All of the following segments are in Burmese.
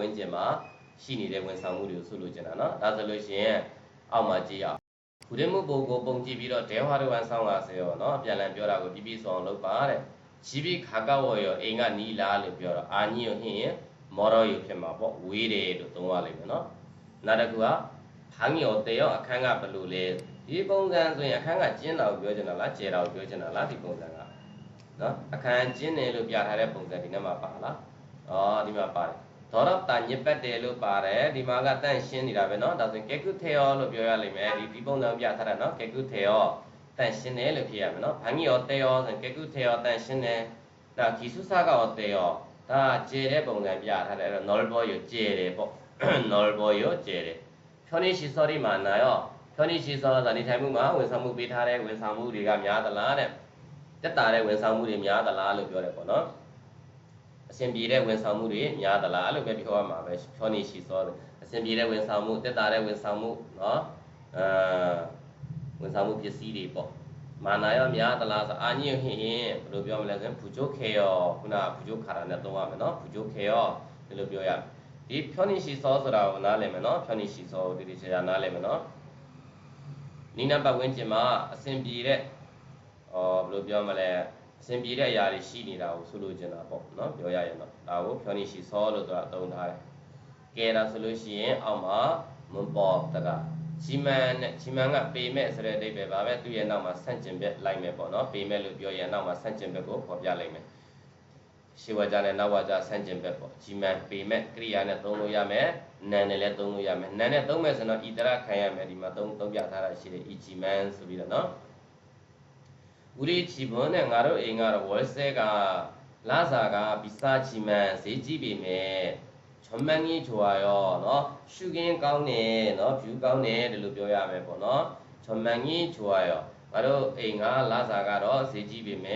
ဝန်းကျင်မှာရှိနေတဲ့ဝန်ဆောင်မှုတွေကိုဆိုလိုချင်တာနော်ဒါဆိုလို့ရှိရင်အောက်မှာကြည့်ရအောင်ခုတင်မှုပုံကိုပုံကြည့်ပြီးတော့ဒဲဟွာတဝန်ဆောင်ပါစေရောနော်အပြန်လန်ပြောတာကိုပြပြဆိုအောင်လုပ်ပါတဲ့ជីဘီခါကဝော်ရောအိမ်ကနီလာလို့ပြောတော့အာညိုဟင်းရင်မော်ရောရဖြစ်မှာပေါ့ဝေးတယ်လို့သုံးရလိမ့်မယ်နော်နောက်တစ်ခုကဖန်ရောတေရောအခန်းကဘယ်လိုလဲဒီပုံစံဆိုရင်အခန်းကကျင်းတာကိုပြောချင်တာလားကျဲတာကိုပြောချင်တာလားဒီပုံစံကနော်အခန်းကျင်းတယ်လို့ပြထားတဲ့ပုံစံဒီနေ့မှာပါလားအော်ဒီမှာပါတယ် ဒေါရတာညစ်ပတ်တယ်လို့ပါတယ်ဒီမှာကတန့်ရှင်းနေတာပဲเนาะဒါဆိုရင်ကေကုထေယောလို့ပြောရလိမ့်မယ်ဒီဒီပုံစံပြထားတာเนาะကေကုထေယောတန့်ရှင်းတယ်လို့ဖြစ်ရမယ်เนาะဘန်ကြီးရောတေယောဆိုရင်ကေကုထေယောတန့်ရှင်းတယ်ဒါဂီဆုစာကရောတေယောဒါကျေတဲ့ပုံစံပြထားတယ်အဲ့တော့ null boy ကိုကျေတယ်ပေါ့ null boy ကိုကျေတယ်ဖြောနေရှိ sorry မှာနာရောဖြောနေရှိ sorry ဆိုတာနေထိုင်မှုမှာဝန်ဆောင်မှုပေးထားတဲ့ဝန်ဆောင်မှုတွေကများသလားတဲ့တက်တာတဲ့ဝန်ဆောင်မှုတွေများသလားလို့ပြောတယ်ပေါ့နော် အဆင်ပြေတဲ့ဝန်ဆောင်မှုတွေများသလားလို့ပဲပြောရမှာပဲဖြောနေရှိ sorry အဆင်ပြေတဲ့ဝန်ဆောင်မှုတက်တာတဲ့ဝန်ဆောင်မှုเนาะအာဝန်ဆောင်မှုပစ္စည်းတွေပေါ့မာနာရောများသလားဆိုအာညိဟင်းရင်ဘယ်လိုပြောမလဲဆိုရင်ဘူဂျိုခေယောခုနဘူဂျိုခါရနဲ့သုံးရမယ်နော်ဘူဂျိုခေယောဒီလိုပြောရမယ်ဒီဖြောနေရှိစောဆိုတာကိုနားလည်မယ်နော်ဖြောနေရှိစောဒီဒီချာနားလည်မယ်နော်နိနာပတ်ဝန်းကျင်မှာအဆင်ပြေတဲ့အော်ဘယ်လိုပြောမလဲ အဆင်ပြေတဲ့အရာတွေရှိနေတာကိုဆိုလိုချင်တာပေါ့နော်ပြောရရင်တော့ဒါကိုဖြောနေရှိစောလို့ဆိုတာသုံးထားတယ်ကဲဒါဆိုလို့ရှိရင်အောက်မှာမွန်ပေါ်တကဂျီမန်နဲ့ဂျီမန်ကပေမဲ့ဆိုတဲ့အဓိပ္ပာယ်ပါပဲသူ့ရဲ့နောက်မှာဆန့်ကျင်ဘက်လိုက်မယ်ပေါ့နော်ပေမဲ့လို့ပြောရင်နောက်မှာဆန့်ကျင်ဘက်ကိုဖော်ပြလိုက်မယ်ရှေးဝါကြနဲ့နောက်ဝါကြဆန့်ကျင်ဘက်ပေါ့ဂျီမန်ပေမဲ့ကရိယာနဲ့သုံးလို့ရမယ်နာနဲ့လည်းသုံးလို့ရမယ်နာနဲ့သုံးမယ်ဆိုတော့ဤတရခံရမယ်ဒီမှာသုံးသုံးပြထားတာရှိတယ်ဤဂျီမန်ဆိုပြီးတော့နော် ဦးလေးချီဘွန်းနဲ့ငါတို့အိမ်ကတော့ဝယ်ဆဲကလာစာကဘီစာချီမန်ဈေးကြီးပေမဲ့ 전망이 좋아요. 너 슈긴 가운데 너 뷰 가운데 를ပြောရမယ်ပေါ့နော် 전망이 좋아요. 바로 A가 라사가로 세집이면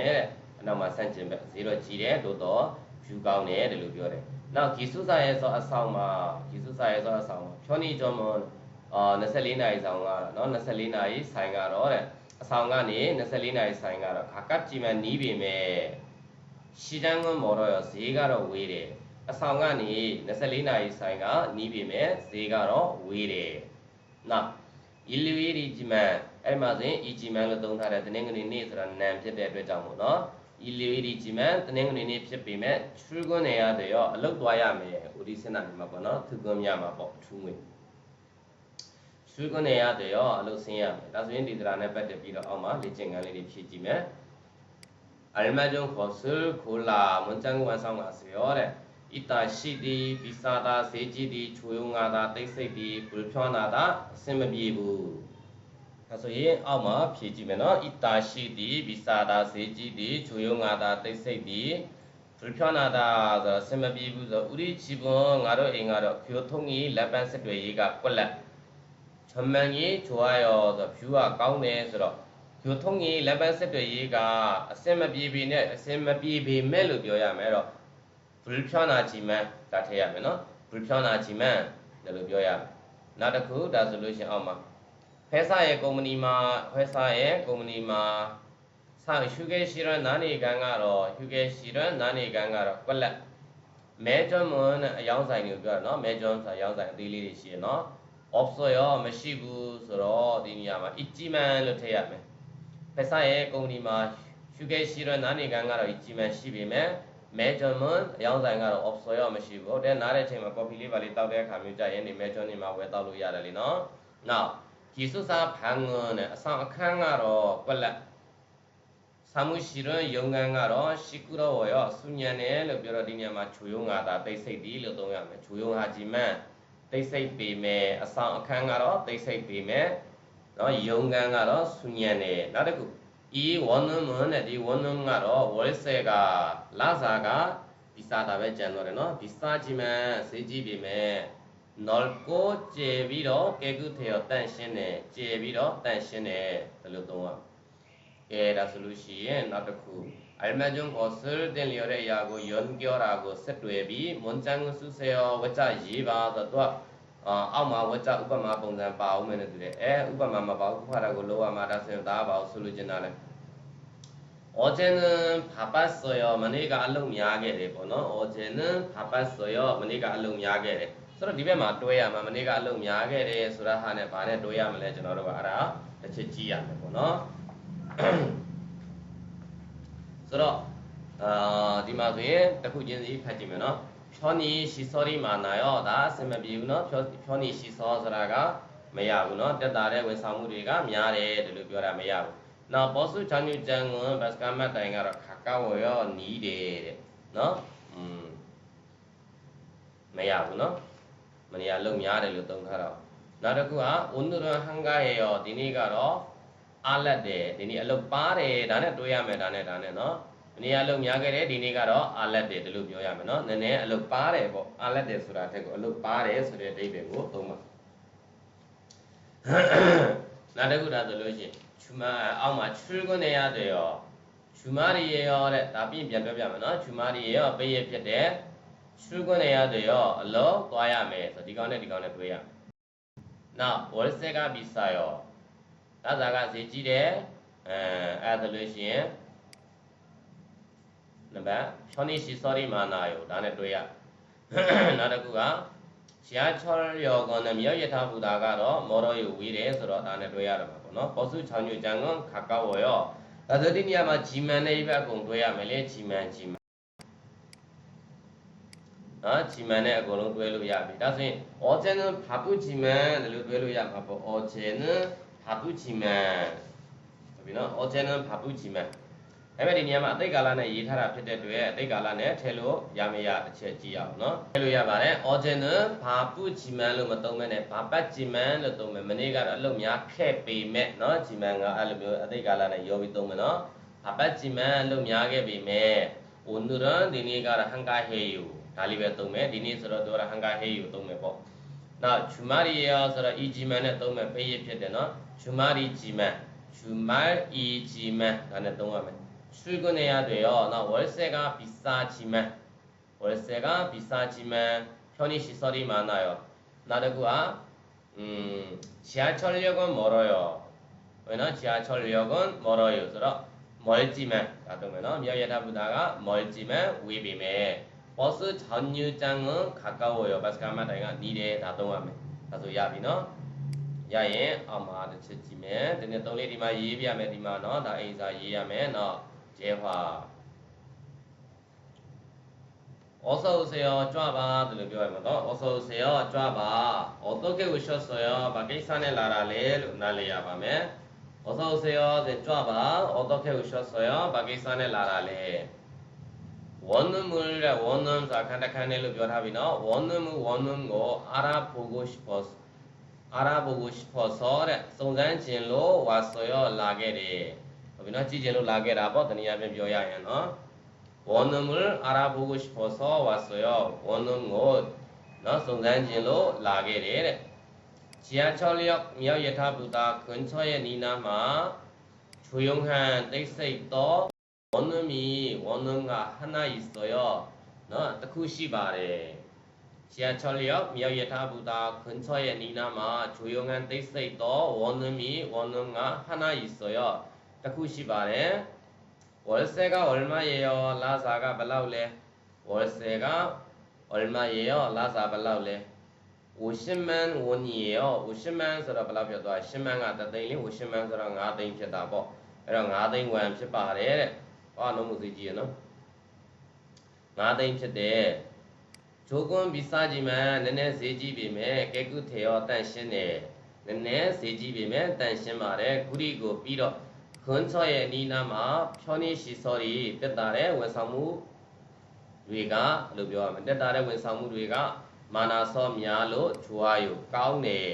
အနောက်မှာဆန့်ကျင်ဘက်ဈေးတော့ကြီးတယ်လို့တော့ view ကောင်းတယ်လို့ပြောတယ်။နောက်ဂီစုစာရဲ့ဆိုအဆောင်မှာဂီစုစာရဲ့ဆိုအဆောင်မှာဖြောနီကျော်မွန်အာ24နာရီဆောင်ကနော်24နာရီဆိုင်ကတော့တဲ့ အဆောင်ကနေ24နာရီဆိုင်ကတော့ခါကပ်ကြီးမှနီးပြီမဲ့ရှီတန်းကွန်းမော်တော့ရဈေးကတော့ဝေးတယ်။အဆောင်ကနေ24နာရီဆိုင်ကနီးပြီမဲ့ဈေးကတော့ဝေးတယ်။နောက်အီလူရီဂျီမန်အဲ့မှာဆိုရင်အီဂျီမန်လို့သုံးထားတဲ့တနင်္ဂနွေနေ့ဆိုတာနံဖြစ်တဲ့အတွက်ကြောင့်မို့နော်အီလူရီဂျီမန်တနင်္ဂနွေနေ့ဖြစ်ပေမဲ့ထရူကွန်းနေရတယ်ရောအလုတ်သွားရမယ်ဦးဒီစင်နာနေမှာပေါ့နော်သူကွန်းမြမှာပေါ့ထူးငွေ ဆွေးကွနေရတယ်ရောအလုပ်ဆင်းရမယ်ဒါဆိုရင်ဒီသရာနဲ့ပတ်သက်ပြီးတော့အောက်မှာလေ့ကျင့်ခန်းလေးတွေဖြည့်ကြည့်မယ်အရမတ်ဂျုံခေါ်ဆူခိုလာမွန်ချန်ဝန်ဆောင်ကဆေရောတဲ့ဣတာရှိသည်ဗီစာသာဈေးကြီးသည်ချွေုံငါသာတိတ်စိတ်သည်ဘူဖြောနာသာအစင်မပြေဘူးဒါဆိုရင်အောက်မှာဖြည့်ကြည့်မယ်နော်ဣတာရှိသည်ဗီစာသာဈေးကြီးသည်ချွေုံငါသာတိတ်စိတ်သည်ဘူဖြောနာသာဆိုအစင်မပြေဘူးဆိုဥရိချီပွန်ငါတို့အိမ်ကတော့ချိုးထုံးကြီးလက်ပန်းစစ်တွေကြီးကကွက်လက် 전망이 좋아요 뷰가 가운데 서로 교통이 레반 세트웨이가 스메비비네 스메비비멜로 ပြောရမယ်တော့ 불편하지만 ဒါထည့်ရမယ်နော် 불편하지만 လို့ပြောရမယ်နောက်တစ်ခုဒါဆိုလို့ရှိရင်အောက်မှာ회사의ကုမ္ပဏီမှာ회사ရဲ့ကုမ္ပဏီမှာဆောင်휴게실은나니간가로휴게실은나니간가로ကွက်လက်မဲကျွန်းမွန်းအယောင်းဆိုင်ကိုပြောတာနော်မဲကျွန်းဆိုတာအယောင်းဆိုင်အသေးလေးတွေရှိရနော် option ရောမရှိဘူးဆိုတော့ဒီနေရာမှာ ichiman လို့ထည့်ရမယ်ဖက်ဆိုင်ရဲ့ကုမ္ပဏီမှာ sugar ရှိတော့နားနေကန်ကတော့ ichiman ရှိပေမဲ့ measurement အရောင်းဆိုင်ကတော့ option ရောမရှိဘူးဟုတ်တယ်နားတဲ့အချိန်မှာ coffee လေးပါလေးတောက်တဲ့အခါမျိုးကြာရင်ဒီ measurement နေမှာဝယ်တောက်လို့ရတယ်လीเนาะ now ယေစုစာဖန်ငွန်းနဲ့အဆောင်အခန်းကတော့ကွက်လက်ဆာမှုရှိရန်ယုံကန်းကတော့ရှိကုရောရောဆုညံတယ်လို့ပြောတော့ဒီညမှာခြုံယုံငါသာသိစိတ်ဒီလို့သုံးရမယ်ခြုံယုံဟာဂျီမန် တိတ်ဆိတ်ပေမဲ့အဆောင်အခန်းကတော့တိတ်ဆိတ်ပေမဲ့နော်ယုံကန်းကတော့ဆူညံတယ်နောက်တစ်ခုဤဝန္နမနဲ့ဒီဝန္နမကတော့ဝရဆဲကလာစာကဒီစာတာပဲကြံတော့တယ်နော်ဒီစာကြည့်မယ်စေးကြည့်ပြီမယ်နော်ကိုကျေပြီးတော့ကေကုထေရောတန့်ရှင်းတယ်ကျေပြီးတော့တန့်ရှင်းတယ်ဒီလိုသုံးရကဲဒါဆိုလို့ရှိရင်နောက်တစ်ခု အရမဂျုံကိုဆရတင်လျော်တဲ့အရာကိုယွန်ပြောတာကိုဆက်တွေ့ပြီးမွန်ချန်ဆုဆေယောဝကြရေးပါဆိုတော့အောက်မှာဝကြဥပမာပုံစံပါအောင်မယ်လို့သူတယ်အဲဥပမာမပါဘူးခါတာကိုလောရမှာဒါဆိုရင်ဒါပါအောင်ဆိုလိုချင်တာလဲအော်ဂျန်ဖာပတ်ဆိုယောမနေ့ကအလုံများခဲ့တယ်ပေါ့နော်အော်ဂျန်ဖာပတ်ဆိုယောမနေ့ကအလုံများခဲ့တယ်ဆိုတော့ဒီဘက်မှာတွဲရမှာမနေ့ကအလုံများခဲ့တယ်ဆိုတာဟာနဲ့ဘာနဲ့တွဲရမလဲကျွန်တော်တို့ကအဲ့ဒါတစ်ချက်ကြည့်ရမယ်ပေါ့နော် ဆိုတော့အာဒီမှာဆိုရင်တစ်ခုချင်းစီဖတ်ကြည့်မယ်နော်ဖြောနီရှိစောဒီမာနာရောဒါအဆင်မပြေဘူးနော်ဖြောဖြောနီရှိစောဆိုတာကမရဘူးနော်တက်တာတဲ့ဝန်ဆောင်မှုတွေကများတယ်ဒီလိုပြောတာမရဘူးနော်ဘောစုချန်ယူဂျန်ကွန်ဘတ်ကမတ်တိုင်ကတော့ခါကဝရောနီးတယ်တဲ့နော်อืมမရဘူးနော်မနေရလုံများတယ်လို့သုံးထားတော့နောက်တစ်ခုကဝန်ဒရဟန်ဂါရေရောဒီနေ့ကတော့ အားလက်တယ်ဒီနေ့အလုပ်ပါတယ်ဒါနဲ့တွေးရမယ်ဒါနဲ့ဒါနဲ့နော်မနေ့ကအလုပ်များခဲ့တယ်ဒီနေ့ကတော့အားလက်တယ်ဒီလိုပြောရမယ်နော်နည်းနည်းအလုပ်ပါတယ်ပေါ့အားလက်တယ်ဆိုတာတက်ကိုအလုပ်ပါတယ်ဆိုတဲ့အဓိပ္ပာယ်ကိုသုံးပါနောက်တစ်ခုဒါဆိုလို့ရှိရင်ချူမအောက်မှာချူကနေရတယ်ရောချူမရီရောတဲ့ဒါပြင်ပြန်ပြောပြမယ်နော်ချူမရီရောပေးရဖြစ်တယ်ချူကနေရတယ်ရောအလုံးသွားရမယ်ဆိုဒီကောင်နဲ့ဒီကောင်နဲ့တွေးရမယ်နောက်ဝရစက်ကပြီးစာရော လစာကဈေးကြီးတယ်အဲအဲ့ဒါလို့ရှိရင်နံပါတ်ဖြောင်းနေရှိ sorry မာနာယောဒါနဲ့တွေ့ရနောက်တစ်ခုကရှားချောရောကောနမြောက်ယထာဘုဒ္ဓကတော့မောရောယဝီးတယ်ဆိုတော့ဒါနဲ့တွေ့ရတော့မှာပေါ့နော်ပောစုချောင်းညကြံကွန်ခါကောက်ဝရောဒါဆိုဒီနေရာမှာဂျီမန်နဲ့ဘက်အကုန်တွေ့ရမယ်လေဂျီမန်ဂျီမန်နော်ဂျီမန်နဲ့အကုန်လုံးတွဲလို့ရပြီဒါဆိုရင် origin ဘာပုဂျီမန်လို့တွဲလို့ရမှာပေါ့ origin ဘာပုဂျီမန်ဟုတ်ပြီနော် origin ဘာပုဂျီမန်အဲ့မဲ့ဒီနေရာမှာအတိတ်ကာလနဲ့ရေးထားတာဖြစ်တဲ့အတွက်အတိတ်ကာလနဲ့ထည့်လို့ရမရတစ်ချက်ကြည့်အောင်နော်ထည့်လို့ရပါတယ် origin ဘာပုဂျီမန်လို့မသုံးမဲနဲ့ဘာပတ်ဂျီမန်လို့သုံးမယ်မနေ့ကတော့အလုပ်များခဲ့ပေမဲ့နော်ဂျီမန်ကအဲ့လိုမျိုးအတိတ်ကာလနဲ့ရောပြီးသုံးမယ်နော်ဘာပတ်ဂျီမန်အလုပ်များခဲ့ပေမဲ့ 오늘은ဒီနေ့ကတော့ 한가해요 ဒါလေးပဲသုံးမယ်ဒီနေ့ဆိုတော့တို့ရဟန်ကာဟေးကိုသုံးမယ်ပေါ့နောက်ဂျူမာရီရောဆိုတော့ e ဂျီမန်နဲ့သုံးမယ်ပေးရဖြစ်တယ်နော် 주말이지만 주말이지만 나는 동화면 출근해야 돼요. 나 월세가 비싸지만 월세가 비싸지만 편의시설이 많아요. 나르구아 음, 지하철역은 멀어요. 왜냐 지하철역은 멀어요. 그래서 멀지만 나도면은 미야예다부다가 멀지만 위비매 버스 전유장은 가까워요. 바스카마다가 니레 나동하면 나도 야비너 야예 아마 드치지면 드네 동리 디마 예비하면 디마 너다 에이사 예하면 너 재화 어서 오세요. 쫙봐 들려ပြောရမှာ 어서 오세요. 쫙봐 어떻게 오셨어요? 바퀴산에 나라래 날려야ပါမယ် 어서 오세요. 쫙봐 어떻게 오셨어요? 바퀴산에 나라래 원음을 원음 자칸다칸엘로 ပြောထားပြီနော် 원음 원음 ကို 알아보고 싶어 အာရဘုတ်ကိုဖော်ဆောတဲ့စုံစမ်းခြင်းလို့ဝါဆိုရောလာခဲ့တယ်ဟုတ်ပြီနော်ကြည်ခြင်းလို့လာခဲ့တာပေါ့တနည်းအားဖြင့်ပြောရရင်နော်ဝန္နမလအာရဘုတ်ကိုဖော်ဆောဝါဆိုရောဝန္နငောနော်စုံစမ်းခြင်းလို့လာခဲ့တယ်တဲ့ဂျီယာချောလျောက်မြောက်ယထာဘုဒ္ဓခွန်ချောရဲ့နီနာမှာချွေယုံဟန်တိတ်စိတ်တော့ဝန္နမီဝန္နငါဟနာဤဆိုရောနော်တခုရှိပါတယ် ရှရာချောလျောက်မြောက်ယထာဘူတာခွန်းချောရဲ့နီနာမှာဂျူယုံငန်သိစိတ်တော်ဝန္နမီဝန္နငါဟနာယီဆိုရတခုရှိပါတယ်ဝလဆေကဝလမယေယောလာစာကဘလောက်လဲဝလဆေကဝလမယေယောလာစာဘလောက်လဲဝရှင်မန်ဝနီယောဝရှင်မန်ဆိုတော့ဘလောက်ပြောသွားရှင်မန်ကတသိန်းလေးဝရှင်မန်ဆိုတော့9သိန်းဖြစ်တာပေါ့အဲ့တော့9သိန်းဝမ်ဖြစ်ပါတယ်တဲ့ဟောလုံးမှုစီကြည့်ရနော်9သိန်းဖြစ်တယ် ဂျိုကွန်ဘီစာကြီးမှနည်းနည်းဈေးကြီးပြီမဲ့ကဲကုထေရောတန့်ရှင်းတယ်နည်းနည်းဈေးကြီးပြီမဲ့တန့်ရှင်းပါတယ်ဂုရီကိုပြီးတော့ခွန်းချော့ရဲ့နီးနားမှာဖြောနေရှိစောရီတက်တာတဲ့ဝန်ဆောင်မှုတွေကလို့ပြောရမယ်တက်တာတဲ့ဝန်ဆောင်မှုတွေကမာနာစောများလို့ဂျွာယိုကောင်းတယ်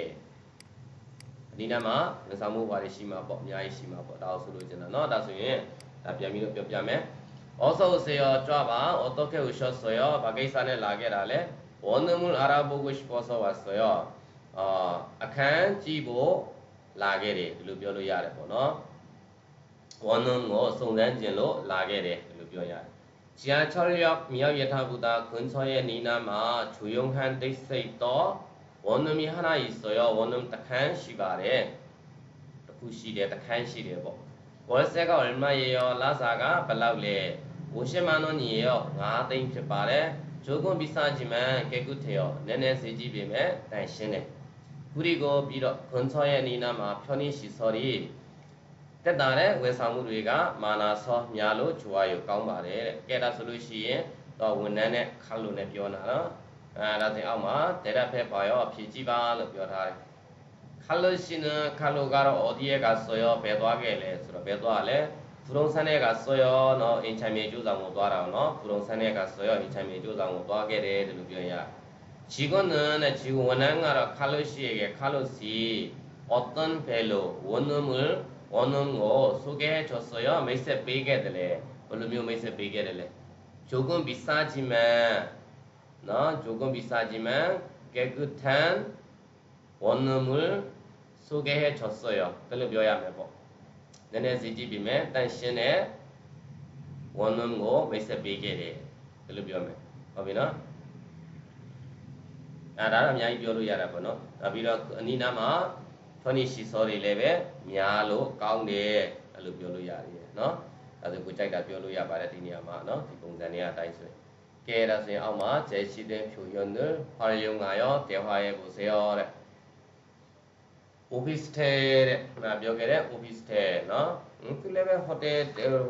ဒီနားမှာဝန်ဆောင်မှုဘာတွေရှိမှာပေါ့အများကြီးရှိမှာပေါ့ဒါအောင်ဆိုလို့ကျင်တာเนาะဒါဆိုရင်ဒါပြန်ပြီးတော့ပြောပြမယ် 어서 오세요. 쪼아방 어떻게 오셨어요? 마게이산에 라게라레 원음을 알아보고 싶어서 왔어요. 어, 아칸 지보 라게레 루비어로 야레 보너 원음어 송단진로 라게레 루비어 야레 지하철역 미야게타보다 근처에 니나마 조용한 데스에 있더 원음이 하나 있어요. 원음 딱한 시발에 구시대 딱한 시대 뭐 월세가 얼마예요? 라사가 발라울레 50만원 이에 요. 아, 땡 빗발에 조금 비싸지만 깨끗해 요. 내내 세집이면 날씬 해. 그리고 비록 근처에 니나마 편의시설이 때달에 외사물류가 많아서 미알로 좋아 요. 까운바 래. 깨라 솔루시에 또 원난에 칼로네 비워놔 라. 아, 나중에 아마 대답해봐 요. 비지발로 비워 라. 칼로씨는 칼로가로 어디에 갔어 요? 배도하게 래. 배도하 래. 부동산에 갔어요. 너 인차미 주장도 알아. 너 부동산에 갔어요. 인참에 조장 오도하게 돼. 들으려야. 지금은 지금 원앙아라 칼로시에게 칼로시 어떤 벨로 원음을 원음어 소개해 줬어요. 메세 빼게 되래. 얼음요 메세 빼게 되래. 조금 비싸지만 너 조금 비싸지만 깨끗한 원음을 소개해 줬어요. 들으려야 해보. နည်းနည်းစီကြည့်ပြီးမယ်တန်ရှင်းတဲ့ဝန်လုံးကိုမိတ်ဆက်ပေးခဲ့တယ်ဒီလိုပြောမယ်ဟုတ်ပြီနော်အဲဒါတော့အများကြီးပြောလို့ရတာပေါ့နော်နောက်ပြီးတော့အနီးနားမှာ furnish ဆော်တွေလည်းပဲများလို့ကောင်းတယ်အဲ့လိုပြောလို့ရတယ်နော်အဲဒါကိုကြိုက်တာပြောလို့ရပါတယ်ဒီနေရာမှာနော်ဒီပုံစံတွေအတိုင်းဆိုရင်ကဲဒါဆိုရင်အောက်မှာဂျေရှိတဲ့ဖြူယွန်းဖာရုံငါရောတေဟွာရဲ့ကိုဇေယောတဲ့ office တဲ့ခုနပြောခဲ့တဲ့ office တဲ့เนาะသူလည်းပဲ hotel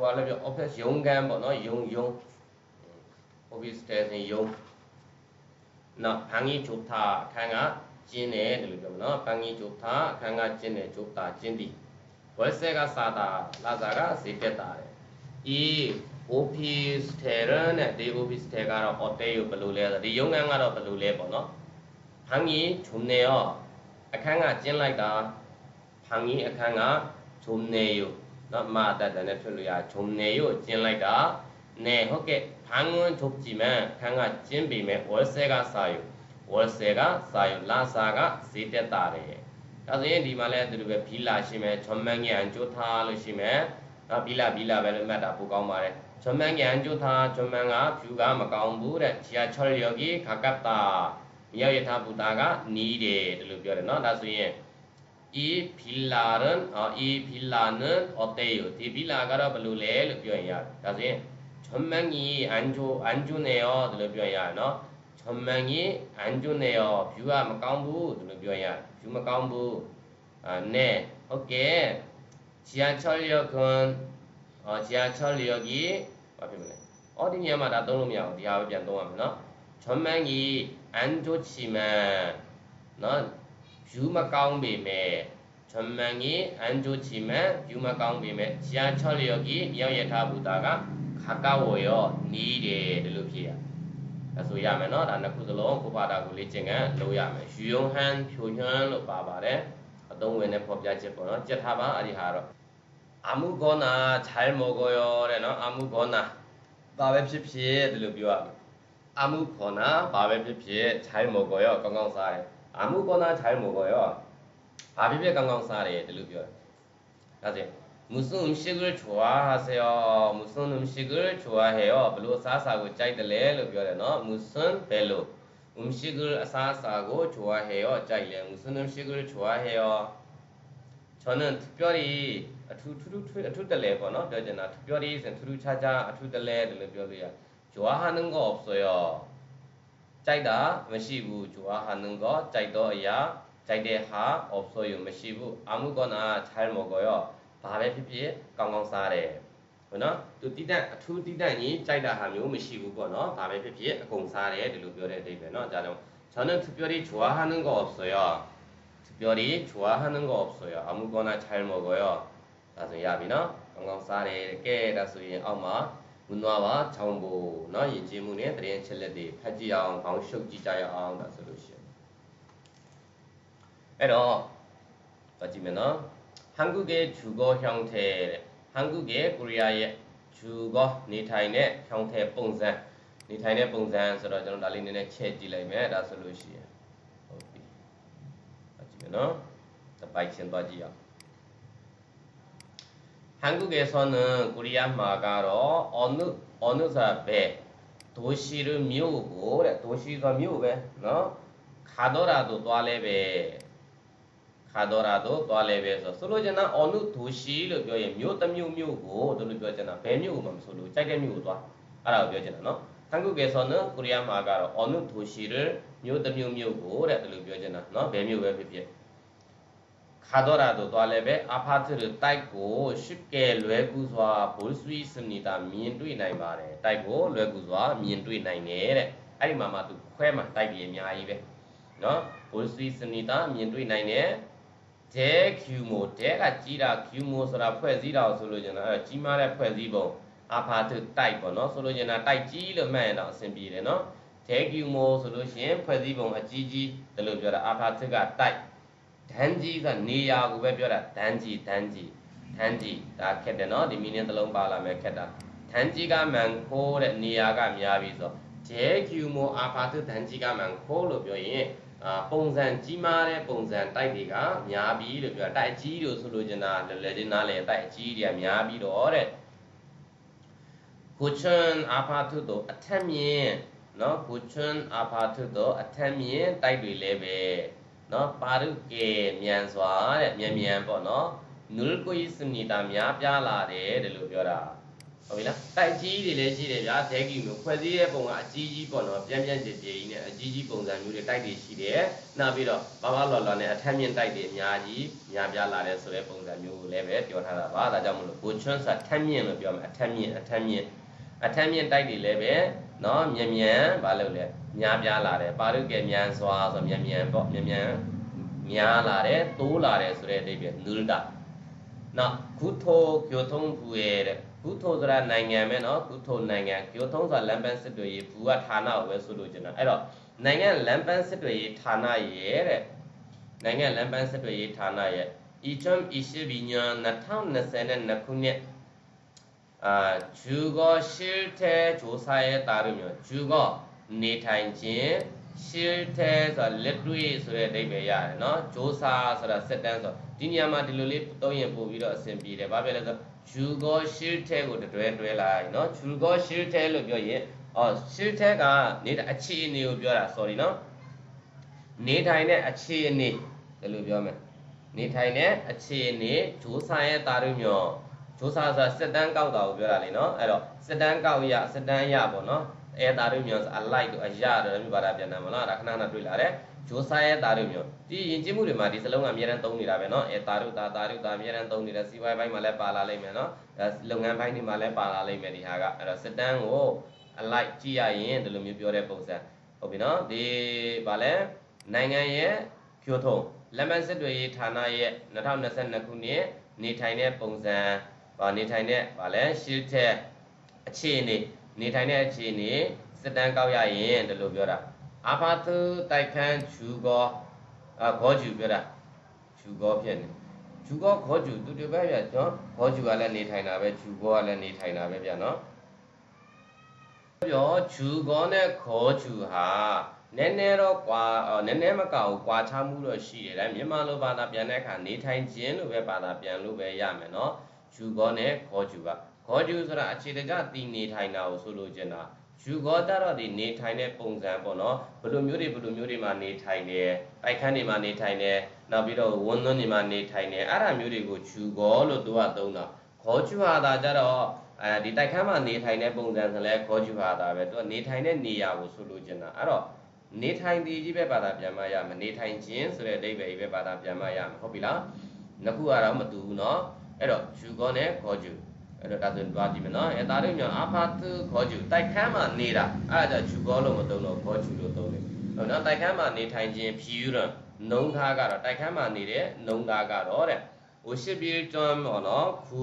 ဟိုလည်းပြော office ရုံးခန်းပေါ့เนาะရုံးရုံး office တဲ့ဆိုရုံးနော်ဘန်ကြီးဂျိုတာအခန်းကကျင်းတယ်လို့ပြောမှာနော်ဘန်ကြီးဂျိုတာအခန်းကကျင်းတယ်ဂျိုတာကျင်းသည်ဝက်ဆက်ကစာတာလာစာကဈေးပြတ်တာတယ်ဤ office ထဲရနဲ့ day office ထဲကတော့ hotel ကိုဘယ်လိုလဲဒီရုံးခန်းကတော့ဘယ်လိုလဲပေါ့နော်ဘန်ကြီးဂျုံနေရော အခန်းကကျင်းလိုက်တာဖန်ကြီးအခန်းကဂျုံနေယိုနော်မာတတ်တယ်နဲ့ဖြစ်လို့ရဂျုံနေယိုကျင်းလိုက်တာနေဟုတ်ကဲ့ဖန်ငွန်းထုတ်ကြည့်မယ်အခန်းကကျင်းပြီမယ်ဝဆဲကစာယိုဝဆဲကစာယိုလာစာကဈေးတက်တာတယ်ဒါဆိုရင်ဒီမှာလဲသူတို့ပဲဘီလာရှိမယ်ချွန်မန်းကြီးအန်ကျိုးထားလို့ရှိမယ်နော်ဘီလာဘီလာပဲလို့မှတ်တာပိုကောင်းပါတယ်ချွန်မန်းကြီးအန်ကျိုးထားချွန်မန်းကဖြူကမကောင်းဘူးတဲ့ဂျီယာချော်ယောဂီခါကပ်တာ မြောက်ယထာဘူတာကနီးတယ်တလို့ပြောတယ်เนาะဒါဆိုရင် e pilaran or e pilanan oteo ဒီ pila ကတော့ဘယ်လိုလဲလို့ပြောရင်ရတယ်ဒါဆိုရင်ဂျွန်မန်ကြီးအန်ဂျိုအန်ဂျူနေယောတလို့ပြောရရတယ်เนาะဂျွန်မန်ကြီးအန်ဂျူနေယော view ကမကောင်းဘူးတလို့ပြောရရတယ် view မကောင်းဘူးအာနဲ့ဟုတ်ကဲ့ဂျီယာချောလျောကွန်အော်ဂျီယာချောလျောကြီးဘာဖြစ်မလဲအော်ဒီညမှာဒါသုံးလို့မရအောင်ဒီဟာပဲပြန်သုံးရမယ်เนาะ 전망이 안 좋지만 넌 뷰마가운 빔에 전망이 안 좋지만 뷰마가운 빔에 지하철역이 미야예타보다가 가까워요 니래 이렇게야 그래서 야면은 나는 그들로 고바다고 리징은 로야면 유용한 표현으로 봐봐래 어떤 외에 법자지 번호 제타방 아리하러 아무거나 잘 먹어요래는 아무거나 밥에 피피해 들려 비와 အမှုဖော်နာဘာပဲဖြစ်ဖြစ်ခြိုင်းမော်ကောရောကောင်းကောင်းစားတယ်အမှုဖော်နာခြိုင်းမော်ကောရောဘာဖြစ်ဖြစ်ကောင်းကောင်းစားတယ်ဒီလိုပြောတယ်ဒါဆိုမွတ်စလင်ရှိကရချွာဆရာမွတ်စလင်ရှိကရချွာဟဲ့ရောဘလို့အစားအစာကိုကြိုက်တယ်လဲလို့ပြောတယ်နော်မွတ်စလင်ဘယ်လိုမွတ်ရှိကရအစားအစာကိုချွာဟဲ့ရောကြိုက်လဲမွတ်စလင်ရှိကရချွာဟဲ့ရောကျွန်တော်ပြောရီအထူးထူးထူးအထူးတလဲပေါ့နော်ပြောချင်တာပြောရီဆိုထူးထူးခြားခြားအထူးတလဲတယ်လို့ပြောလို့ရတယ် 좋아하는 거 없어요. ကြိုက်တာမရှိဘူးဂျွာဟာနုံကကြိုက်တော့အရာကြိုက်တဲ့ဟာ없어요မရှိဘူး아무거나잘먹어요ဘာပဲဖြစ်ဖြစ်ကောင်းကောင်းစားတယ်ဟုတ်နော်သူတိတန့်အထူးတိတန့်ကြီးကြိုက်တာဟာမျိုးမရှိဘူးပေါ့နော်ဘာပဲဖြစ်ဖြစ်အကုန်စားတယ်ဒီလိုပြောတဲ့အဓိပ္ပာယ်နော်ဒါကြောင့်저는특별히좋아하는거없어요특별히좋아하는거없어요아무거나잘먹어요ဒါဆိုရပြီနော်ကောင်းကောင်းစားတယ်ကဲဒါဆိုရင်အောက်မှာ ဝင်သွားပါချောင်းကိုเนาะရည်ကြည်မှုနဲ့တရင်ချက်လက်တွေဖတ်ကြည့်အောင်ခေါင်းရှုပ်ကြည့်ကြရအောင်ဒါဆိုလို့ရှိရင်အဲ့တော့ကြည့်မယ်နော်ဟန်ကုကေဂျူဂောဟျောင်းထဲဟန်ကုကေကိုရီးယားရဲ့ဂျူဂောနေထိုင်တဲ့ဟျောင်းထဲပုံစံနေထိုင်တဲ့ပုံစံဆိုတော့ကျွန်တော်ဒါလေးနည်းနည်းချက်ကြည့်လိုက်မယ်ဒါဆိုလို့ရှိရင်ဟုတ်ပြီကြည့်မယ်နော်တပိုက်ရှင်းသွားကြည့်အောင် 한국에서는 구리안 마가로 어느 어느사 배 도시를 미우고 도시가 미우게 너 어? 가더라도 또알레베 가더라도 또알레베에서 솔로제나 어느 도시를 묘에 묘다 묘 묘고 너는 묘제나 배 묘고만 솔로 짜게 묘도 알아 묘제나 너 어? 한국에서는 코리안 마가로 어느 도시를 묘다 묘 묘고 레들 묘제나 너배 묘에 비비 가더라도 또알레베 아파트를 닦고 쉽게 뇌구조와 볼 수 있습니 다. 민두이 나이 말 해. 닦고 뇌구조와 민두이 나이 네. 아니 마마도 회마 닦기에 미아이 베. 너? 볼수 있습니 다. 민두이 나이 네. 제 규 모, 제가 지라 규모 소라 회지라고 소리잖 아. 지마래 회지보 아파트 닦고 너 소리잖 아. 닦지를 매나 선비래 너. 제 규모 소리신 회지봉 아지지 들려 줘 라. 아파트가 닦 ဒန်းကြီးကနေရာကိုပဲပြောတာဒန်းကြီးဒန်းကြီးဒန်းကြီးဒါခက်တယ်နော်ဒီမီနင်းသလုံးပါလာမယ်ခက်တာဒန်းကြီးကမန်ခိုးတဲ့နေရာကများပြီဆိုဂျဲကျူမိုအာဖာတုဒန်းကြီးကမန်ခိုးလို့ပြောရင်အာပုံစံကြီးမားတဲ့ပုံစံတိုက်တွေကများပြီလို့ပြောတိုက်ကြီးလို့ဆိုလိုချင်တာလဲလဲချင်းနားလဲတိုက်ကြီးတွေကများပြီးတော့တဲ့ခုချွန်းအာဖာတုတို့အထက်မြင့်နော်ခုချွန်းအာဖာတုတို့အထက်မြင့်တိုက်တွေလည်းပဲ နော်ပါရုကေမြန်စွာတဲ့မြန်မြန်ပေါ့နော်နုလ်ကိုယစ်စနီတာများပြားလာတယ်တဲ့လို့ပြောတာဟုတ်ပြီလားတိုက်ကြီးတွေလည်းရှိတယ်ဗျာဒဲကီမျိုးဖွဲ့စည်းတဲ့ပုံကအကြီးကြီးပေါ့နော်ပြန်ပြန်ကြေကြေကြီးနဲ့အကြီးကြီးပုံစံမျိုးတွေတိုက်တွေရှိတယ်နောက်ပြီးတော့ဘာဘာလော်လော်နဲ့အထက်မြင့်တိုက်တွေအများကြီးညာပြလာတယ်ဆိုတဲ့ပုံစံမျိုးကိုလည်းပဲပြောထားတာပါဒါကြောင့်မလို့ဘုံချွန်းစာထက်မြင့်လို့ပြောမယ်အထက်မြင့်အထက်မြင့်အထက်မြင့်တိုက်တွေလည်းပဲ နော်မြန်မြန်ဘာလုပ်လဲများပြားလာတယ်ပါရုကေမြန်စွာဆိုမြန်မြန်ပေါ့မြန်မြန်များလာတယ်တိုးလာတယ်ဆိုတဲ့အဓိပ္ပာယ်နုရဒနော်ကုထိုကျောထုံးဘူးရဲ့ကုထိုဆိုတာနိုင်ငံပဲနော်ကုထိုနိုင်ငံကျောထုံးဆိုတာလမ်ပန်းစစ်တွေရေဘူးကဌာနကိုပဲဆိုလို့ကျွန်တော်အဲ့တော့နိုင်ငံလမ်ပန်းစစ်တွေရေဌာနရဲ့တဲ့နိုင်ငံလမ်ပန်းစစ်တွေရေဌာနရဲ့ Item Issue ဘီညာ2022ခုနှစ် 아 주거 실태 조사에 따르면 주거 နေထိုင်ခြင်း 실태 ဆိုတာလက်တွေ့ဆိုတဲ့အဓိပ္ပာယ်ရတယ်เนาะ조사ဆိုတာစစ်တမ်းဆိုဒီနေရာမှာဒီလိုလေးသုံးရင်ပို့ပြီးတော့အဆင်ပြေတယ်ဘာဖြစ်လဲဆို 주거 실태 ကိုတွဲတွဲလိုက်เนาะ 주거 실태 လို့ပြောရင်အော် 실태 ကနေတာအခြေအနေကိုပြောတာ sorry เนาะနေထိုင်တဲ့အခြေအနေဘယ်လိုပြောမလဲနေထိုင်တဲ့အခြေအနေ조사ရဲ့တာရုမြော 조사ဆိုတာစစ်တမ်းကောက်တာကိုပြောတာလေเนาะအဲ့တော့စစ်တမ်းကောက်ရစစ်တမ်းရပေါ့เนาะအဲတာရုမြောအလိုက်တို့အရတို့မျိုးပါတာပြန်တယ်မလားဒါခဏခဏတွေ့လာတယ်ဂျိုးဆိုင်ရဲ့တာရုမျိုးဒီယဉ်ကျေးမှုတွေမှာဒီစလုံးကအများအားသုံးနေတာပဲเนาะအဲတာရုတာတာရုတာအများအားသုံးနေတဲ့စီးပွားရေးဘိုင်းမှာလည်းပါလာလိမ့်မယ်เนาะဒါလုပ်ငန်းဘိုင်းတွေမှာလည်းပါလာလိမ့်မယ်ဒီဟာကအဲ့တော့စစ်တမ်းကိုအလိုက်ကြည့်ရရင်ဒီလိုမျိုးပြောတဲ့ပုံစံဟုတ်ပြီเนาะဒီဗာလဲနိုင်ငံရဲ့ကျိုထုံလက်မှတ်စစ်တွေရေးဌာနရဲ့2022ခုနှစ်နေထိုင်တဲ့ပုံစံ ဗာနေထိုင်တဲ့ဗာလဲရှစ်တဲ့အခြေအနေနေထိုင်တဲ့အခြေအနေစစ်တမ်းကောက်ရရင်ဒီလိုပြောတာအာဖာသူတိုက်ခန်းဂျူကောအာခေါ်ဂျူပြောတာဂျူကောဖြစ်နေဂျူကောခေါ်ဂျူတူတူပဲပြနော်ခေါ်ဂျူကလည်းနေထိုင်တာပဲဂျူကောကလည်းနေထိုင်တာပဲဗျနော်ပြောဂျူကောနဲ့ခေါ်ဂျူဟာနည်းနည်းတော့ကွာနည်းနည်းမကောက်ကွာခြားမှုတော့ရှိတယ်ဒါမြန်မာလိုဘာသာပြန်တဲ့အခါနေထိုင်ခြင်းလို့ပဲဘာသာပြန်လို့ပဲရမယ်နော် ဂျူကောနဲ့ခေါ်ဂျူကခေါ်ဂျူဆိုတာအခြေတကတည်နေထိုင်တာကိုဆိုလိုချင်တာယူဂောတတော့ဒီနေထိုင်တဲ့ပုံစံပေါ့နော်ဘယ်လိုမျိုးတွေဘယ်လိုမျိုးတွေမှာနေထိုင်တယ်တိုက်ခန်းတွေမှာနေထိုင်တယ်နောက်ပြီးတော့ဝန်းသွန်းတွေမှာနေထိုင်တယ်အဲ့ဒါမျိုးတွေကိုယူဂောလို့သူကသုံးတာခေါ်ကျူဟာတာကြတော့အဲဒီတိုက်ခန်းမှာနေထိုင်တဲ့ပုံစံဆိုလဲခေါ်ကျူဟာတာပဲသူကနေထိုင်တဲ့နေရာကိုဆိုလိုချင်တာအဲ့တော့နေထိုင်တည်ကြီးပဲဘာသာပြန်မရမယ်နေထိုင်ခြင်းဆိုတဲ့အဓိပ္ပာယ်ကြီးပဲဘာသာပြန်မရမယ်ဟုတ်ပြီလားနှစ်ခုကတော့မတူဘူးเนาะ အဲ့တော့ယူကောနဲ့ခေါ်ကျူအဲ့တော့ဒါဆိုတွားကြည့်မယ်နော်အဲတာတို့မြောင်အာဖာသူခေါ်ကျူတိုက်ခန်းမှာနေတာအဲ့ဒါယူကောလို့မသုံးတော့ခေါ်ကျူလို့သုံးတယ်ဟုတ်နော်တိုက်ခန်းမှာနေထိုင်ခြင်းဖြူရနှုံသားကတော့တိုက်ခန်းမှာနေတဲ့နှုံသားကတော့တဲ့ဟိုရှိပြီးကျွမ်းမော်နော်ခု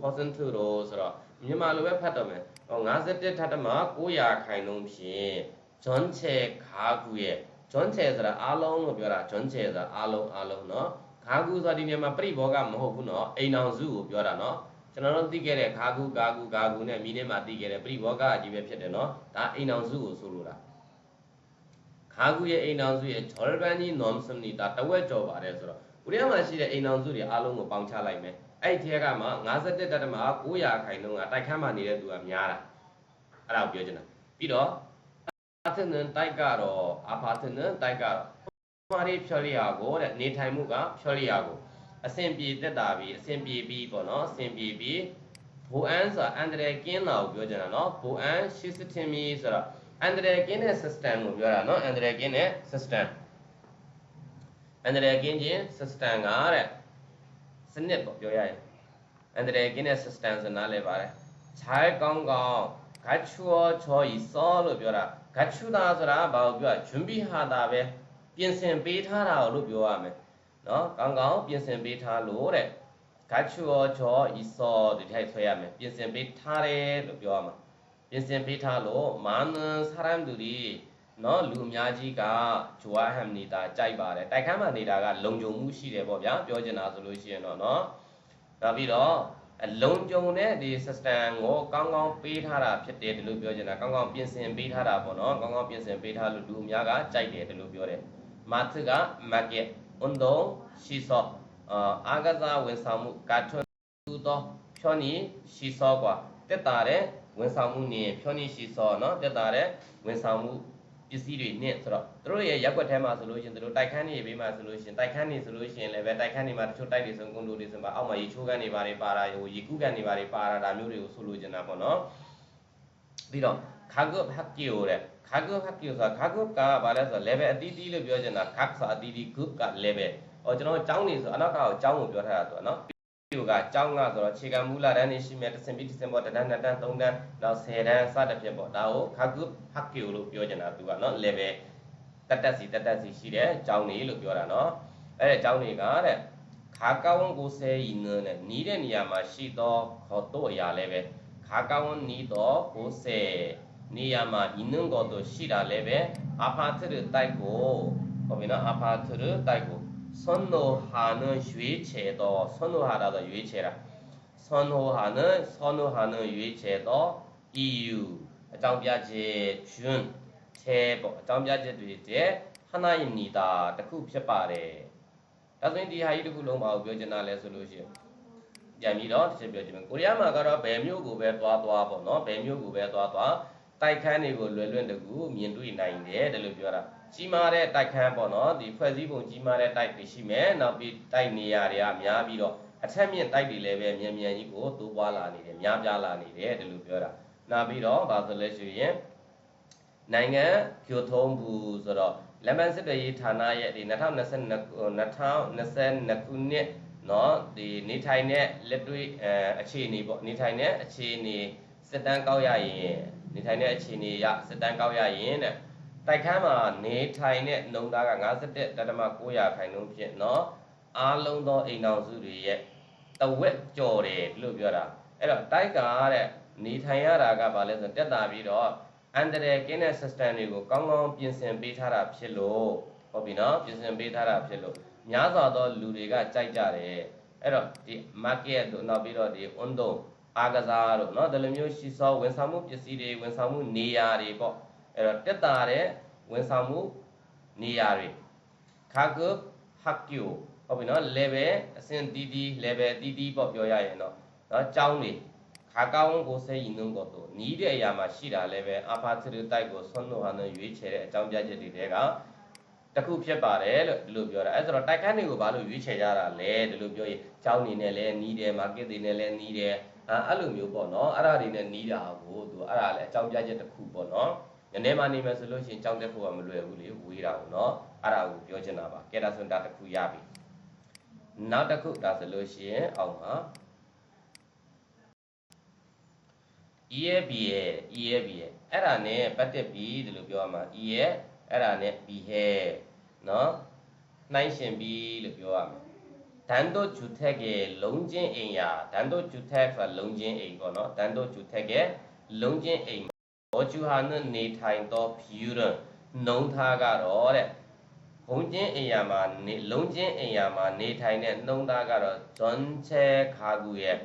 ဖောစင်သူရောဆိုတော့မြန်မာလိုပဲဖတ်တော့မယ်ဟော51ထပ်တမ900ခိုင်လုံးဖြင့်ဂျွန်ချေခါကူရဲ့ဂျွန်ချေဆိုတာအားလုံးလို့ပြောတာဂျွန်ချေဆိုတာအားလုံးအားလုံးနော် ခါကူဆိုတာဒီနေရာမှာပြိဘောကမဟုတ်ဘူးနော်အိမ်အောင်စုကိုပြောတာနော်ကျွန်တော်တို့သိခဲ့တဲ့ခါကူကာကူကာကူနဲ့မိထဲမှာသိခဲ့တဲ့ပြိဘောကကြီးပဲဖြစ်တယ်နော်ဒါအိမ်အောင်စုကိုဆိုလိုတာခါကူရဲ့အိမ်အောင်စုရဲ့ Jordani Nomsni ဒါတဝက်ကျော်ပါတယ်ဆိုတော့ကိုရီးယားမှာရှိတဲ့အိမ်အောင်စုတွေအားလုံးကိုပေါင်းချလိုက်မယ်အဲ့ဒီကမှ51.900ခိုင်နှုန်းကတိုက်ခတ်မှနေတဲ့သူကများတာအဲ့ဒါကိုပြောချင်တာပြီးတော့အာသနန်တိုက်ကတော့အာဖာသနန်တိုက်ကတော့ မာရီဖြောရိယာကိုတဲ့နေထိုင်မှုကဖြောရိယာကိုအစဉ်ပြေတက်တာပြီးအစဉ်ပြေပြီးပေါ့နော်အစဉ်ပြေပြီးဘူအန်ဆိုတာအန်ဒရယ်ကင်းတာကိုပြောချင်တာနော်ဘူအန်ရှိစတင်မီဆိုတော့အန်ဒရယ်ကင်းတဲ့ system ကိုပြောတာနော်အန်ဒရယ်ကင်းတဲ့ system အန်ဒရယ်ကင်းခြင်း system ကတဲ့စနစ်ပေါ့ပြောရရင်အန်ဒရယ်ကင်းတဲ့ system ဆိုနားလည်ပါတယ်ခြိုင်းကောင်းကောင်းဂတ်ချူချောဤစောလို့ပြောတာဂတ်ချူတာဆိုတာဘာကိုပြောဂျွန်ဘီဟာတာပဲ ပြင်ဆင်ပေးထားတာလို့ပြောရမယ်နော်ကောင်းကောင်းပြင်ဆင်ပေးထားလို့တဲ့ဂတ်ချူချောဤစောဒီထိုက်ဆွဲရမယ်ပြင်ဆင်ပေးထားတယ်လို့ပြောရမှာပြင်ဆင်ပေးထားလို့မာနဆရမ်ဒူဒီနော်လူအများကြီးကဂျွာဟမ်နေတာကြိုက်ပါတယ်တိုက်ခန်းမှာနေတာကလုံခြုံမှုရှိတယ်ပေါ့ဗျာပြောချင်တာဆိုလို့ရှိရင်တော့နော်နောက်ပြီးတော့အလုံးကြုံတဲ့ဒီ system ကိုကောင်းကောင်းပေးထားတာဖြစ်တယ်ဒီလိုပြောချင်တာကောင်းကောင်းပြင်ဆင်ပေးထားတာပေါ့နော်ကောင်းကောင်းပြင်ဆင်ပေးထားလို့လူအများကကြိုက်တယ်ဒီလိုပြောတယ် 마트가 마 켓, 운 동, 시 설, 어, 아가자 원사무 같은 도 편의 시설과 때따래 원사무니 편의 시 설, 너 때따래 원사무 ပစ္စည်းတွေနဲ့ဆိုတော့သူတို့ရဲ့ရက်ွက်ထဲမှာဆိုလို့ရှင်သူတို့တိုက်ခန်းတွေပေးမှာဆိုလို့ရှင်တိုက်ခန်းတွေဆိုလို့ရှင်လည်းပဲတိုက်ခန်းတွေမှာတချို့တိုက်တွေဆိုကုန်လို့တွေဆိုပါအောက်မှာရေချိုးကန်တွေပါတယ်ပါတာရေကူးကန်တွေပါတယ်ပါတာဒါမျိုးတွေကိုဆိုလို့ရှင်တာပေါ့နော်ပြီးတော့ ခါကုတ်ဟက်ကီယိုတဲ့ခါကုတ်ဟက်ကီယိုဆိုတာခါကုတ်ကဘာလဲဆိုတော့ level အတီးတီးလို့ပြောချင်တာခါဆိုအတီးတီး group က level ဟောကျွန်တော်ကျောင်းနေဆိုအနောက်ကကျောင်းကိုပြောထားတာဆိုတော့နော်ဒီကကျောင်းကဆိုတော့ခြေကမူလာတန်းနေရှိမယ်တစ်စင်ပြီးတစ်စင်ပေါ့တန်းတန်းတန်းသုံးတန်းနောက်10တန်းစသဖြင့်ပေါ့ဒါကိုခါကုတ်ဟက်ကီယိုလို့ပြောချင်တာသူကနော် level တက်တက်စီတက်တက်စီရှိတဲ့ကျောင်းနေလို့ပြောတာနော်အဲ့ဒီကျောင်းတွေကတဲ့ခါကောင်းကိုဆဲဤနနဲ့နီးတဲ့နေရာမှာရှိသောခေါ်တော့အရာလည်းပဲခါကောင်းနီးတော့ကိုဆဲ နေရာမှာဤနုံကောတော့ရှိတာလည်းပဲအဖာသရတိုက်ကိုဟုတ်ပြီနော်အဖာသရတိုက်ကိုဆွန်နိုဟာနရွေးချယ်တော့ဆွန်နိုဟာတော့ရွေးချယ်တာဆွန်နိုဟာနဆွန်နိုဟာနရွေးချယ်တော့ EU အကြောင်းပြချက်ကျွန်းချဲပေါ့အကြောင်းပြချက်တွေတဲ့ဟနာယနီတာတစ်ခုဖြစ်ပါတယ်ဒါဆိုရင်ဒီဟာကြီးတစ်ခုလုံးပါကိုပြောချင်တာလဲဆိုလို့ရှိရင် ပြန်ပြီးတော့တစ်ချက်ပြောချင်မယ်ကိုရီးယားမှာကတော့ဘယ်မျိုးကိုပဲသွားသွားပေါ့နော်ဘယ်မျိုးကိုပဲသွားသွား တိုက်ခန်းတွေကိုလွယ်လွယ်တကူမြင်တွေ့နိုင်တယ်တယ်လို့ပြောတာကြီးမားတဲ့တိုက်ခန်းပေါ့နော်ဒီဖွဲ့စည်းပုံကြီးမားတဲ့တိုက်တွေရှိမယ်နောက်ပြီးတိုက်နေရာတွေကများပြီးတော့အထက်မြင့်တိုက်တွေလည်းပဲမြန်မြန်ကြီးကိုတိုးပွားလာနေတယ်များပြားလာနေတယ်တယ်လို့ပြောတာနောက်ပြီးတော့ဘာဆိုလဲဆိုရင်နိုင်ငံကျိုထုံးဘူးဆိုတော့လက်မှတ်စစ်တရေးဌာနရဲ့ဒီ2022 2022ခုနှစ်เนาะဒီနေထိုင်တဲ့လက်တွေ့အဲအခြေအနေပေါ့နေထိုင်တဲ့အခြေအနေစစ်တမ်းကောက်ရရင် နေထိုင်တဲ့အခြေအနေအရစစ်တမ်းကောက်ရရင်တဲ့တိုက်ခန်းမှာနေထိုင်တဲ့နှုန်းသားက51တတမ900ခိုင်နှုန်းဖြင့်နော်အားလုံးသောအိမ်တော်စုတွေရဲ့တဝက်ကျော်တယ်လို့ပြောတာအဲ့တော့တိုက်ကတဲ့နေထိုင်ရတာကဘာလဲဆိုတက်တာပြီးတော့အန်တရယ်ကင်းတဲ့ system တွေကိုကောင်းကောင်းပြင်ဆင်ပေးထားတာဖြစ်လို့ဟုတ်ပြီနော်ပြင်ဆင်ပေးထားတာဖြစ်လို့များစွာသောလူတွေကကြိုက်ကြတယ်အဲ့တော့ဒီ market တို့နောက်ပြီးတော့ဒီ undo အားကစားတို့เนาะဒီလိုမျိုးရှိစောဝန်ဆောင်မှုပစ္စည်းတွေဝန်ဆောင်မှုနေရာတွေပေါ့အဲ့တော့တက်တာတဲ့ဝန်ဆောင်မှုနေရာတွေခါကုဟက်ကျူဟုတ်ပြီเนาะ level အဆင့်တီးတီး level တီးတီးပေါ့ပြောရရင်တော့เนาะကျောင်းတွေခါကောင်းကိုဆဲရင်နှုံကိုတော့နီးတဲ့အရာမှာရှိတာလည်းပဲအာဖာသရတိုက်ကိုဆွမ်းလို့ဟာနဲ့ရွေးချယ်တဲ့အကြောင်းပြချက်တွေတဲကတခုဖြစ်ပါတယ်လို့ဒီလိုပြောတာအဲဆိုတော့တိုက်ခန်းတွေကိုဘာလို့ရွေးချယ်ကြတာလဲဒီလိုပြောရင်ကျောင်းနေနဲ့လည်းနီးတယ်မာကက်တွေနဲ့လည်းနီးတယ် အဲအဲ့လိုမျိုးပေါ့နော်အဲ့ဒါတွေနဲ့နီးတာကိုသူအဲ့ဒါလည်းအကြောင်းပြချက်တစ်ခုပေါ့နော်ညနေမှနေမယ်ဆိုလို့ရှိရင်ကြောင်းတက်ဖို့ကမလွယ်ဘူးလေဝေးတာကိုနော်အဲ့ဒါကိုပြောချင်တာပါကဲဒါဆိုဒါတစ်ခုရပြီနောက်တစ်ခုဒါဆိုလို့ရှိရင်အောက်မှာ EAB ရဲ့ EAB ရဲ့အဲ့ဒါနဲ့ပတ်သက်ပြီးဒီလိုပြောရမှာ E ရဲ့အဲ့ဒါနဲ့ B ဟဲ့နော်နှိုင်းရှင်ပြီးလို့ပြောရမှာ 단도 주택의 롱진에야 단도 주택과 롱진에이고 너 단도 주택의 롱진에이 거주하는 네 타인도 비율은 농타가로 래 공진에야만 네 롱진에야만 네 타인의 농타가로 전체 가구의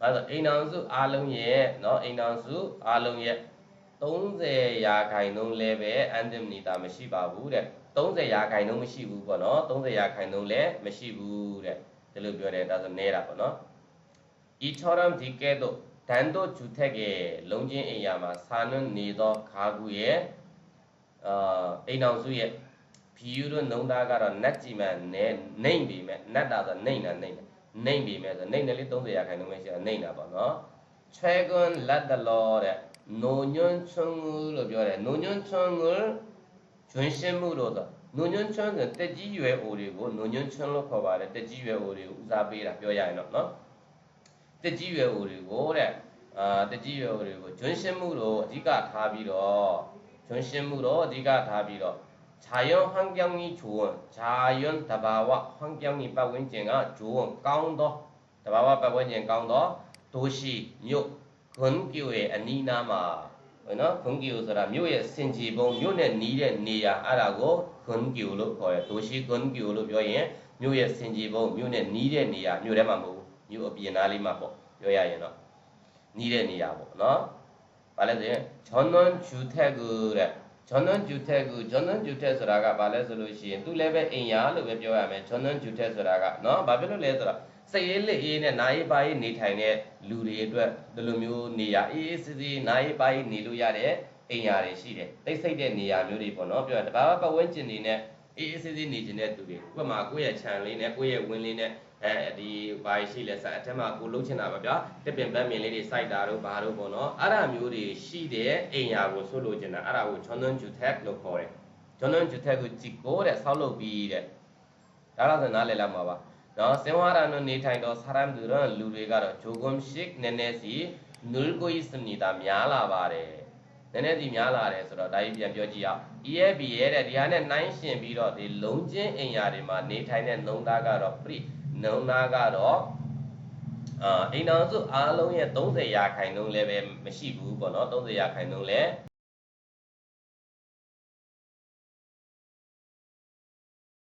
그래서 인원수 아롱의 너 인원수 아롱의 30ရာခိုင်နှုန်းလည်းပဲအန်ဒမ်နီတာမရှိပါဘူးတဲ့ 30ရာခိုင်နှုန်းမရှိဘူးပေါ့နော်30ရာခိုင်နှုန်းလည်းမရှိဘူးတဲ့ဒီလိုပြောတယ်ဒါဆိုနဲတာပေါ့နော် Ethereum ဒီကဲ့သို့ဒန်တို့ဂျူထက်ကလုံချင်းအိမ်ယာမှာစာလွန်းနေသောခါကူရဲ့အာအိမ်အောင်စုရဲ့ view တို့နှုံသားကတော့နတ်ကြည်မှန်နဲ့နှိမ့်ပြီမဲ့နတ်တာဆိုနှိမ့်တာနှိမ့်တာနှိမ့်ပြီမဲ့ဆိုနှိမ့်တယ်လေ30ရာခိုင်နှုန်းပဲရှိတာနှိမ့်တာပေါ့နော် Dragon let the law တဲ့ no nyun chungul လို့ပြောတယ် no nyun chungul ကျွင်းရှင်းမှုတို့သောနုံညွန်းချွန်းဆိုတက်ကြီးရွယ်အိုတွေကိုနုံညွန်းချွန်းလို့ခေါ်ပါတယ်တက်ကြီးရွယ်အိုတွေကိုဦးစားပေးတာပြောရရင်တော့နော်တက်ကြီးရွယ်အိုတွေကိုတဲ့အာတက်ကြီးရွယ်အိုတွေကိုကျွင်းရှင်းမှုတို့အဓိကထားပြီးတော့ကျွင်းရှင်းမှုတို့အဓိကထားပြီးတော့ခြာယွန်ဟန်ကြောင်ကြီးချူဝံခြာယွန်တဘာဝဟန်ကြောင်ကြီးပတ်ဝန်းကျင်ကဂျူဝံကောင်းသောတဘာဝပတ်ဝန်းကျင်ကောင်းသောဒိုရှိမြို့ခွန်ကျူရဲ့အနီးနားမှာ ခွန်ကျူဆိုတာမြို့ရဲ့စင်ကြီးပုံမြို့နဲ့နီးတဲ့နေရာအဲ့ဒါကိုခွန်ကျူလို့ခေါ်တယ်ဒိုရှိခွန်ကျူလို့ပြောရင်မြို့ရဲ့စင်ကြီးပုံမြို့နဲ့နီးတဲ့နေရာမြို့ထဲမှာမဟုတ်ဘူးမြို့အပြင်သားလေးမှာပေါ့ပြောရရင်တော့နီးတဲ့နေရာပေါ့နော်ဘာလဲဆိုရင်ဂျွန်နွန်ဂျူထက်ကူတဲ့ဂျွန်နွန်ဂျူထက်ကူဂျွန်နွန်ဂျူထက်ဆိုတာကဘာလဲဆိုလို့ရှိရင်သူလည်းပဲအိမ်ယာလို့ပဲပြောရမယ်ဂျွန်နွန်ဂျူထက်ဆိုတာကနော်ဘာဖြစ်လို့လဲဆိုတော့ စိတ်ရေးလက်ရေးနဲ့နာရေးပါရေးနေထိုင်တဲ့လူတွေအတွက်ဒီလိုမျိုးနေရာအေးအေးဆေးဆေးနာရေးပါရေးနေလို့ရတဲ့အိမ်ယာတွေရှိတယ်တိတ်ဆိတ်တဲ့နေရာမျိုးတွေပေါ့နော်ပြောရင်တဘာဝပတ်ဝန်းကျင်နေနဲ့အေးအေးဆေးဆေးနေကျင်တဲ့သူတွေဥပမာကိုယ့်ရဲ့ခြံလေးနဲ့ကိုယ့်ရဲ့ဝင်းလေးနဲ့အဲဒီဘာရှိလဲစအထက်မှာကိုလှုပ်ချင်တာပါဗျာတစ်ပင်ပန်းမြင်လေးတွေစိုက်တာတို့ဘာတို့ပေါ့နော်အဲ့ဒါမျိုးတွေရှိတဲ့အိမ်ယာကိုဆိုလို့ချင်တာအဲ့ဒါကို Johnson Jutek လို့ခေါ်တယ် Johnson Jutek ကိုကြည့်ကိုတဲ့ဆောက်လုပ်ပြီးတဲ့ဒါတော့ဆိုနားလည်လာမှာပါ နော်စင်ဝါရနနေထိုင်တော့ဆရမ်သူရလူတွေကတော့ဂျိုဂွမ်ရှစ်နည်းနည်းစီ0ကိုစနီတာများလာပါတယ်နည်းနည်းစီများလာတယ်ဆိုတော့ဒါကြီးပြန်ပြောကြည့်အောင် EFB ရဲ့တဲ့ဒီဟာနဲ့နှိုင်းရှင်ပြီးတော့ဒီလုံးချင်းအိမ်ယာတွေမှာနေထိုင်တဲ့နှုံသားကတော့ pre နှုံသားကတော့အာအိမ်တော်စုအားလုံးရဲ့30ရာခိုင်နှုန်းလည်းပဲမရှိဘူးပေါ့နော်30ရာခိုင်နှုန်းလည်း